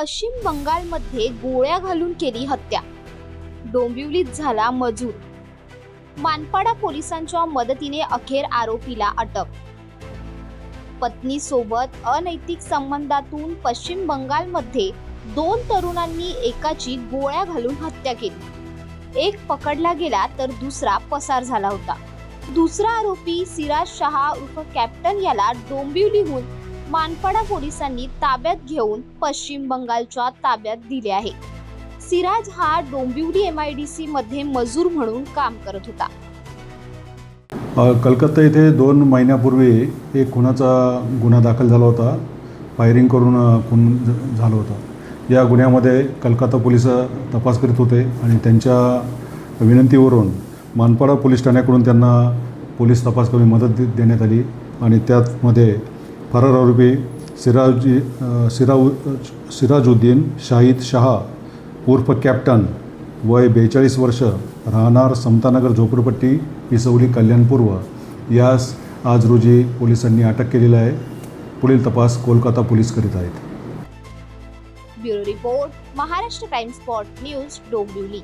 पश्चिम बंगालमध्ये गोळ्या घालून केली हत्या. डोंबिवलीत झाला मजूर. मानपाडा पोलिसांच्या मदतीने अखेर आरोपीला अटक. पत्नीसोबत अनैतिक संबंधातून पश्चिम बंगालमध्ये दोन तरुणांनी एकाची गोळ्या घालून हत्या केली. एक पकडला गेला तर दुसरा पसार झाला होता. दुसरा आरोपी सिराज शहा उर्फ कॅप्टन याला डोंबिवलीहून मानपाडा पोलिसांनी ताब्यात घेऊन पश्चिम बंगालच्या ताब्यात दिले आहे. सिराज हा डोंबिवली एमआयडीसी मध्ये मजूर म्हणून काम करत होता. कलकत्ता येथे दोन महिन्यापूर्वी एक खुनाचा गुन्हा दाखल झाला होता. फायरिंग करून खून झालं होतं. या गुन्ह्यामध्ये कलकत्ता पोलीस तपास करीत होते आणि त्यांच्या विनंतीवरून मानपाडा पोलीस ठाण्याकडून त्यांना पोलीस तपास कमी मदत देण्यात आली आणि त्यामध्ये फरार आरोपी सिराजी सिराउ सिराजुद्दीन शाहिद शहा उर्फ कॅप्टन वय बेचाळीस वर्ष राहणार समतानगर झोपडपट्टी पिसवली कल्याणपूर्व यास आज रोजी पोलिसांनी अटक केलेली आहे. पुढील तपास कोलकाता पोलीस करीत आहेत. Bureau report Maharashtra Times spot news Dombivli.